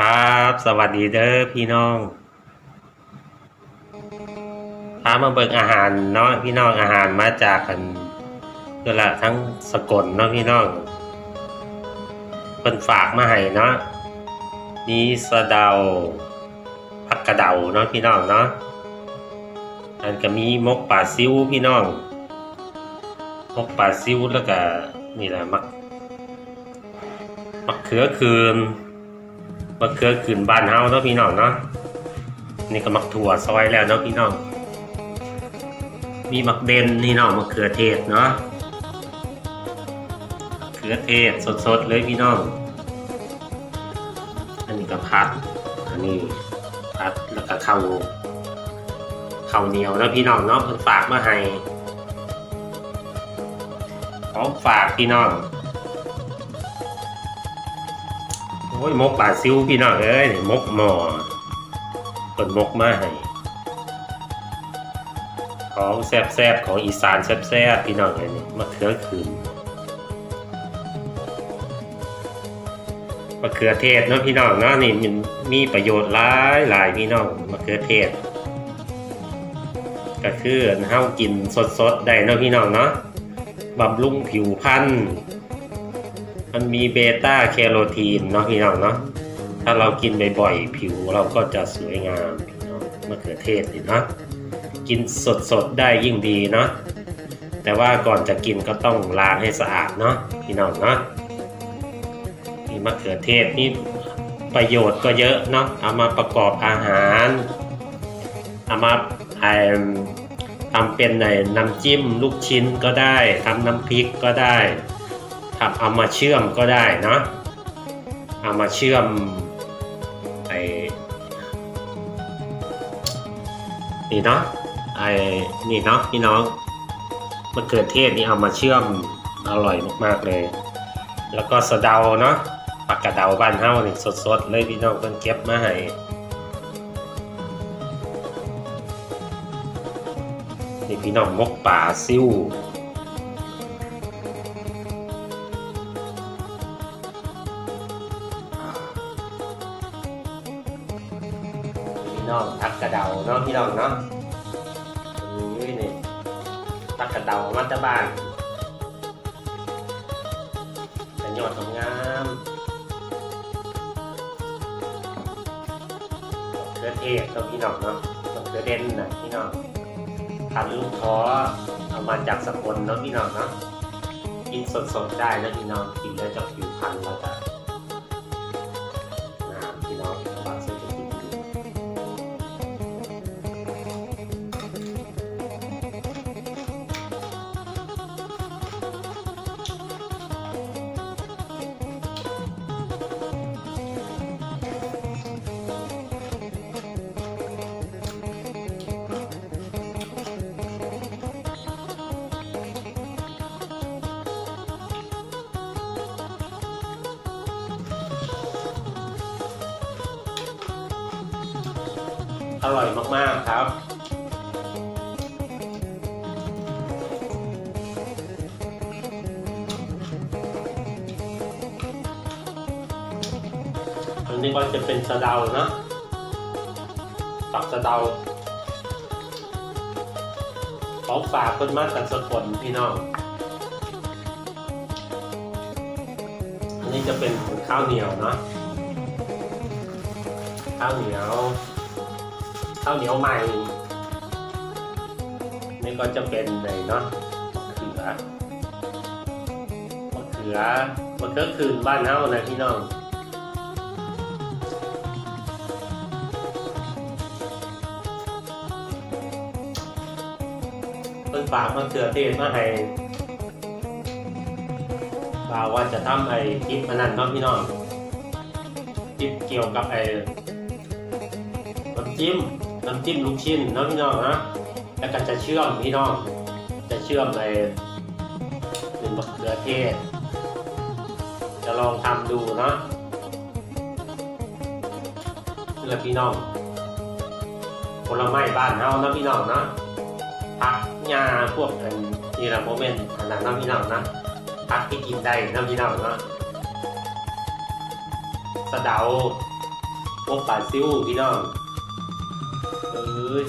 ครับ สวัสดีเด้อพี่น้องพามาเบิกอาหารเนาะพี่น้องอาหารมาจากกันก็ละทั้งสกลเนาะพี่น้องเป็นฝากมาให้เนาะมีสะเดาผักกระเดาเนาะพี่น้องเนาะอันก็มีมกป่าซิวพี่น้อง มกป่าซิวแล้วก็นี่แหละมักมักเขือคืน มะเขือขืนบ้านเฮาเนาะพี่น้องเนาะนี่ก็มักถั่วซอยแล้วเนาะพี่น้อง มีมักเบนนี่เนาะมะเขือเทศเนาะมะเขือเทศสดๆเลยพี่น้อง อันนี้ก็พัด อันนี้พัดแล้วก็ข้าวข้าวเหนียวเนาะพี่น้องเนาะเพิ่นฝากมาให้ของฝากพี่น้อง โอ้ยมกปลาซิวพี่น้องเอ้ยมกหมอเปิดมกมาให้ของแซ่บๆของอีสานแซ่บๆพี่น้องเอ้ยมะเขือคืนมะเขือเทศเนาะพี่น้องเนาะนี่มันมีประโยชน์หลายหลายพี่น้องมะเขือเทศ ก็คือเฮากินสดๆได้เนาะพี่น้องเนาะบำรุงผิวพรรณ มันมีเบต้าแคโรทีนเนาะพี่น้องเนาะถ้าเรากินบ่อยๆผิวเราก็จะสวยงามพี่น้องมะเขือเทศนี่เนาะกินสดๆได้ยิ่งดีเนาะแต่ว่าก่อนจะกินก็ต้องล้างให้สะอาดเนาะพี่น้องเนาะนี่มะเขือเทศนี่ประโยชน์ก็เยอะเนาะเอามาประกอบอาหารเอามาไอทำเป็นในน้ำจิ้มลูกชิ้นก็ได้ทำน้ำพริกก็ได้ ทำเอามาเชื่อมก็ได้เนาะเอามาเชื่อมไอ้นี่เนาะไอ้นี่เนาะพี่น้องมะเขือเทศนี่เอามาเชื่อมอร่อยมากๆเลย แล้วก็สะเดาเนาะผักกระเดาบ้านเฮานี่สดๆเลยพี่น้องเพิ่นเก็บมาให้นี่พี่น้องมกป่าซิ่ว เดาเนาะพี่น้องเนาะอุ้ยนี่พักกระเดามาจากบ้านแต่ยอดทำงามเขือเทศเนาะพี่น้องเนาะเขือเด่นนะพี่น้องทำลูกท้อเอามาจากสกลเนาะพี่น้องเนาะกินสดๆได้นะพี่น้องกินแล้วจะผิวพรรณเราจะ อร่อยมากๆครับอันนี้ก็จะเป็นสะเดาเนะตักสะเดาของฝากคนมาจากสกลพี่น้อง อันนี้จะเป็นข้าวเหนียวนะข้าวเหนียว ข้าวเหนียวใหม่นี่ก็จะเป็นในเนาะมะเขือมะเขือมะเขือคืนบ้านเฮานะพี่น้องเพิ่นฝากมะเขือเทศมาให้บ่าวว่าจะทำไอ้คลิปอันนั้นเนาะพี่น้องคลิปเกี่ยวกับไอ้น้ำจิ้ม น้ำจิ้มลูกชิ้นเนาะพี่น้องนะแล้วก็จะเชื่อมพี่น้อง จะเชื่อมในเป็นมะเขือเทศ จะลองทำดูเนาะนี่แหละพี่น้องผลไม้บ้านเฮานะพี่น้องนะผักหญ้าพวกอันนี่แหละโมเมนต์อันนั้นเนาะพี่น้องนะผักที่กินได้นาะพี่น้องนะสะเดาพวกปลาซิวพี่น้อง เอ้ย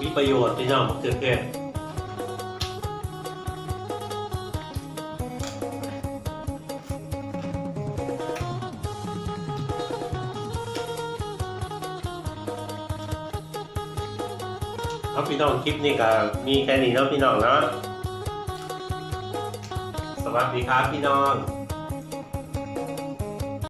มีประโยชน์พี่น้องมะเขือเทศ เอาพี่น้องคลิปนี้ก็มีแค่นี้เนาะพี่น้องเนาะสวัสดีครับพี่น้อง